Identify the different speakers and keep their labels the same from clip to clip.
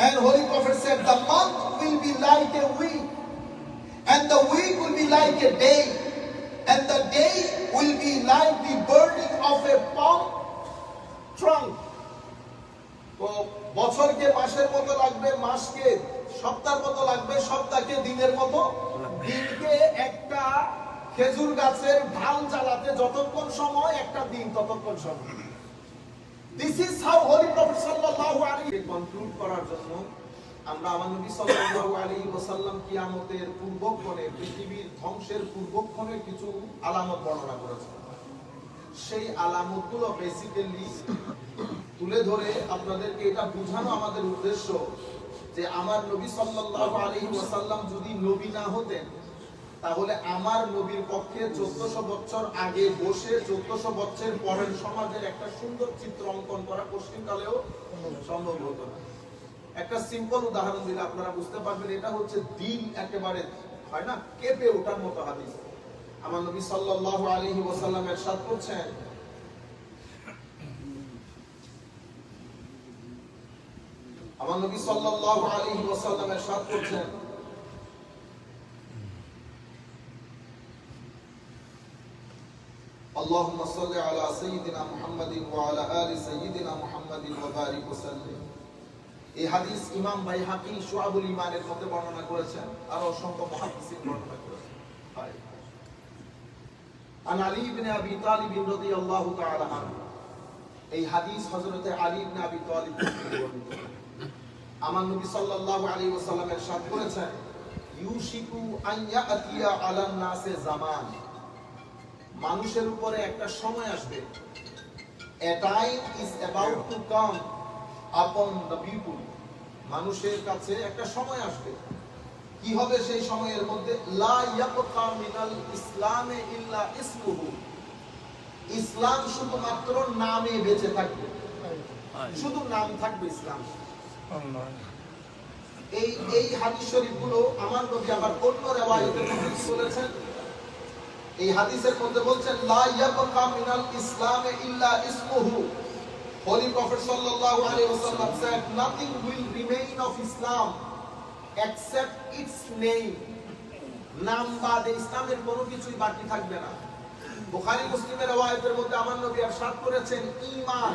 Speaker 1: And Holy Prophet said, the month will be like a week, and the week will be like a day, and the day will be like the burning of a palm trunk. তো বছরকে মাসের মতো লাগবে মাসকে সপ্তাহের মতো লাগবে সপ্তাহকে দিনের মতো দিনকে একটা খেজুর গাছের ঢাল জ্বালাতে যতক্ষণ সময় একটা দিন ততক্ষণ সময় দিস করার জন্য আমার নবী সাল্লাল্লাহু আলাইহি ওয়াসাল্লাম কিয়ামতের পূর্বক্ষণে, পৃথিবীর ধ্বংসের পূর্বক্ষণে কিছু আলামত বর্ণনা করেছেন। সেই আলামতগুলো বেসিক্যালি তুলে ধরে আপনাদেরকে এটা বোঝানো আমাদের উদ্দেশ্য যে আমার নবী সাল্লাল্লাহু আলাইহি ওয়াসাল্লাম যদি নবী না হতেন তাহলে আমার নবীর পক্ষে চোদ্দশো বছর আগে বসে চোদ্দশো বছর পরের সমাজের একটা সুন্দর চিত্র অঙ্কন করা পশ্চিমকালেও সম্ভব হতো না। একটা সিম্পল উদাহরণ দিলে আপনারা বুঝতে পারবেন, এটা হচ্ছে দিন একেবারে, হয় না? কেঁপে ওঠার মতো হাদিস। আমার নবী সাল্লাল্লাহু আলাইহি ওয়াসাল্লাম এরশাদ করছেন। আমার নবী সাল্লাল্লাহু আলাইহি ওয়াসাল্লাম এরশাদ করছেন। اللهم صل على سيدنا محمد وعلى آل سيدنا محمد وبارك وسلم এই হাদিস ইমাম বাইহাকি শুআবুল ঈমানের মধ্যে বর্ণনা করেছেন আর অসংখ্য মুহাদ্দিসিন বর্ণনা করেছেন হয় আন আলী ইবনে আবি তালিব রাদিয়াল্লাহু তাআলা আনহু এই হাদিস হযরতে আলী ইবনে আবি তালিব থেকে বর্ণিত আমার নবী সাল্লাল্লাহু আলাইহি ওয়াসাল্লাম ইরশাদ করেছেন ইউশিকু আন ইয়াতিয়া আলান নাসে জামান মানুষের উপরে একটা সময় আসবে। মানুষের কাছে একটা সময় আসবে। কি হবে সেই সময়ের মধ্যে? ইসলামে শুধুমাত্র নামে বেঁচে থাকবে। শুধু নাম থাকবে ইসলাম। এই এই হাদিস শরীফগুলো আমার নবী আবার অন্য রেওয়ায়েতের মধ্যে বলেছেন এই হাদিসের মধ্যে বলছেন লা ইয়াবকা মিনাল ইসলামে ইল্লা ইসমুহু Holy Prophet sallallahu alaihi wasallam said nothing will remain of Islam except its name নাম বাদে ইসলামের কোনো কিছুই বাকি থাকবে না বুখারী মুসলিমের রওয়ায়াতের মধ্যে আমার নবী ارشاد করেছেন ঈমান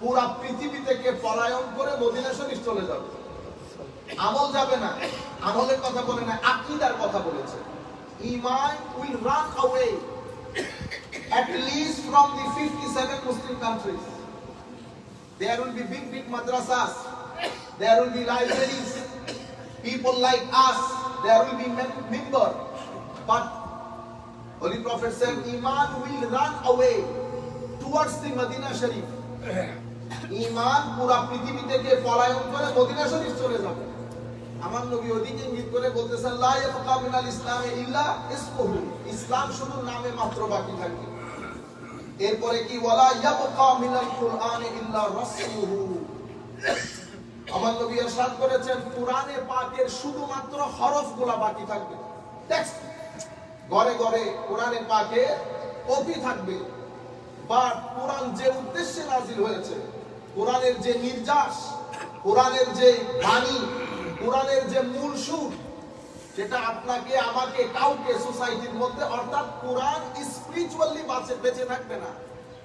Speaker 1: পুরা পৃথিবী থেকে পলায়ন করে মদিনা শরীফ চলে যাবে আমল যাবে না আমলের কথা বলে না আকীদার কথা বলেছে ঈমান will run away at least from the 57 Muslim countries there will be big big madrasas there will be libraries people like us there will be mem- member but Holy Prophet said Iman will run away towards the Medina Sharif ইমান পুরা পৃথিবী থেকে পলায়ন করে Medina শরীফ চলে যাবে আমার নবী ওদিকে ইঙ্গিত করে বলতেছেন লা ইয়াবকা মিনাল ইসলামে ইল্লা ইসমুহু ইসলাম শুধু নামে মাত্র বাকি থাকবে এরপরে কি ওয়ালা ইয়াবকা মিনাল কুরআনে ইল্লা রাসূলুহু আমার নবী ارشاد করেছেন কোরআনে পাকের শুধুমাত্র হরফগুলা বাকি থাকবে টেক্সট ঘরে ঘরে কোরআনে পাকে কপি থাকবে বাট কোরআন যে উদ্দেশ্যে নাজিল হয়েছে কোরআনের যে নির্যাস কোরআনের যে বাণী কোরআনের যে মূল সুর, সেটা আপনাকে, আমাকে, কাউকে সোসাইটির মধ্যে, অর্থাৎ কোরআন স্পিরিচুয়ালি বাঁচে, বেঁচে থাকবে না।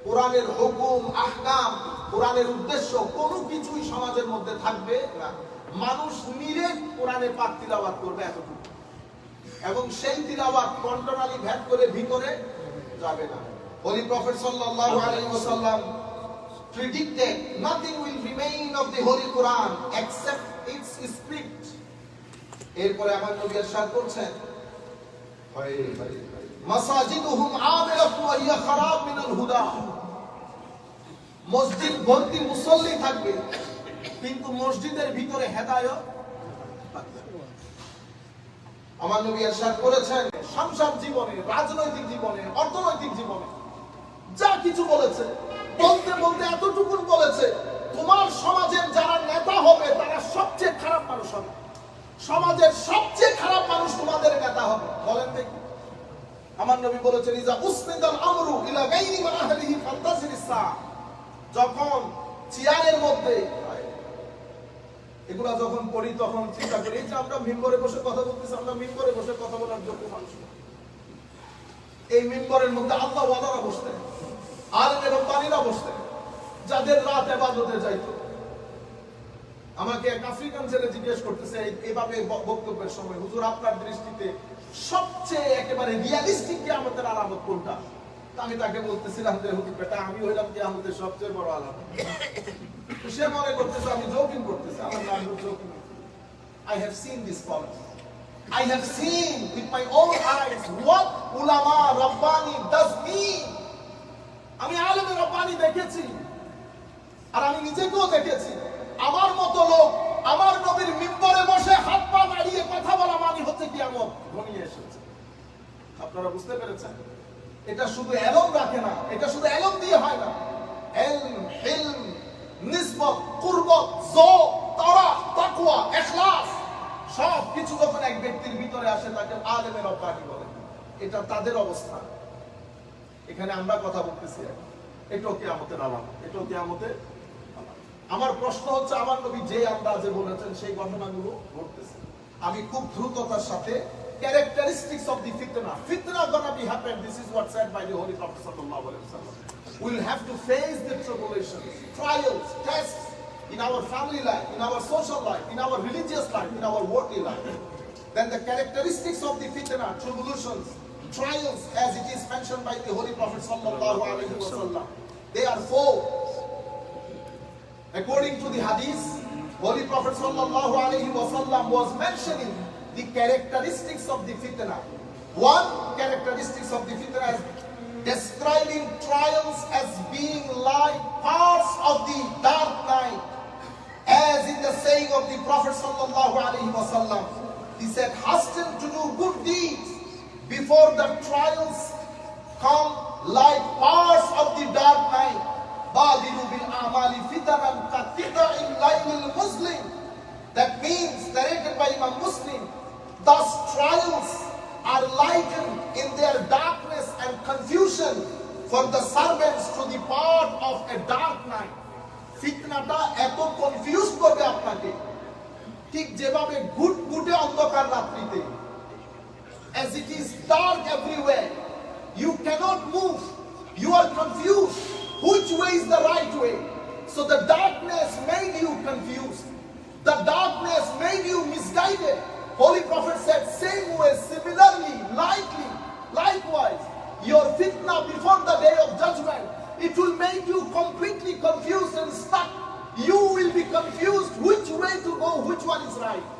Speaker 1: কোরআনের হুকুম, আহকাম, কোরআনের উদ্দেশ্য, কোনো কিছুই সমাজের মধ্যে থাকবে না। মানুষ নিরে কোরআনে পাক তিলাওয়াত করবে এতটুকু। এবং সেই তিলাওয়াত কন্ট্রোনালি ভ্যাট করে ভিতরে যাবে না। Holy Prophet sallallahu alaihi wasallam predicted, nothing will remain of the Holy Quran except. এরপরে আমার নবী ارشاد করছেন মাসাজিদুহুম আমিরাতু ওয়া হিয়া খারাব মিনাল হুদা মসজিদ ভর্তি মুসল্লি থাকবে কিন্তু মসজিদের ভিতরে হেদায়েত থাকবে না। আমার নবী ارشاد করেছেন সংসার জীবনে রাজনৈতিক জীবনে অর্থনৈতিক জীবনে যা কিছু বলেছে বলতে বলতে এতটুকুন বলেছে তোমার সমাজের যারা নেতা হবে তারা সবচেয়ে খারাপ মানুষ হবে সমাজের সবচেয়ে খারাপ মানুষ তোমাদের নেতা হবে। বলেন দেখি। আমার নবী বলেছেন, ইজা উসনিদাল আমরু ইলা গায়রি মা আহলিহি ফান্তাসির যখন চেয়ারের মধ্যে এগুলা যখন পড়ি, তখন চিন্তা করি, এই যে আমরা মিম্বরে বসে কথা বলতেছি, আমরা মিম্বরে বসে কথা বলার যোগ্য মানুষ এই মিম্বরের মধ্যে আল্লাহ ওয়ালারা বসতেন, আলেমের রব্বানিরা বসতেন, যাদের রাত এবাদতে যাইতো। আমাকে এক আফ্রিকান ছেলে জিজ্ঞেস করতেছে এইভাবে বক্তব্যের সময়, হুজুর, আপনার দৃষ্টিতে সবচেয়ে একেবারে রিয়ালিস্টিক কি আমাদের আলামত কোনটা? আমি তাকে বলতেছিলাম যে, হুজুর, বেটা, আমি হইলাম কি আমাদের সবচেয়ে বড় আলামত। সে মনে করতেছে আমি জোকিং করতেছি, আমার নাম joking ulama Rabbani does mean. আমি আলেমে রব্বানি দেখেছি, আর আমি নিজেকেও দেখেছি। আমার মতো লোক আমার নবীর মিম্বরে বসে হাত পা দাঁড়িয়ে কথা বলা মানে হচ্ছে কি এমন? ঘনিয়ে এসেছে। আপনারা বুঝতে পেরেছেন? এটা শুধু এলম রাখে না, এটা শুধু এলম দিয়ে হয় না। ইখলাস সব কিছু যখন এক ব্যক্তির ভিতরে আসে, তাকে আলেমে এটা তাদের অবস্থা এখানে আমরা কথা বলতেছি এটাও কিয়ামতের আলামত। এটাও। আমার প্রশ্ন হচ্ছে আমার নবী যে আন্দাজে বলেছেন সেই ঘটনাগুলো ঘটতেছে আমি খুব দ্রুততার সাথে characteristics of the fitna fitna gonna be happen this is what said by the holy prophet sallallahu alaihi wasallam we'll have to face the tribulations trials tests in our family life in our social life in our religious life in our worldly life then the characteristics of the fitna tribulations trials as it is mentioned by the holy prophet sallallahu alaihi wasallam they are four According to the hadith, Holy Prophet wasallam was mentioning the characteristics of the fitna. One characteristics of the fitna is describing trials as being like parts of the dark night. As in the saying of the Prophet wasallam, he said, hasten to do good deeds before the trials come like parts of the dark night. Badilu bil amali fitanan katita'in laylil muslim. That means, narrated by Imam Muslim, thus trials are lightened in their darkness and confusion for the servants to the part of a dark night. ফিতনাটা এত confuse করবে আপনাকে ঠিক যেভাবে গুট গুটে অন্ধকার রাত্রিতে as it is dark everywhere you cannot move you are confused which way is the right way? So the darkness made you confused. The darkness made you misguided. Holy Prophet said, same way, similarly, likely, likewise, your fitna before the day of judgment, it will make you completely confused and stuck. You will be confused which way to go, which one is right.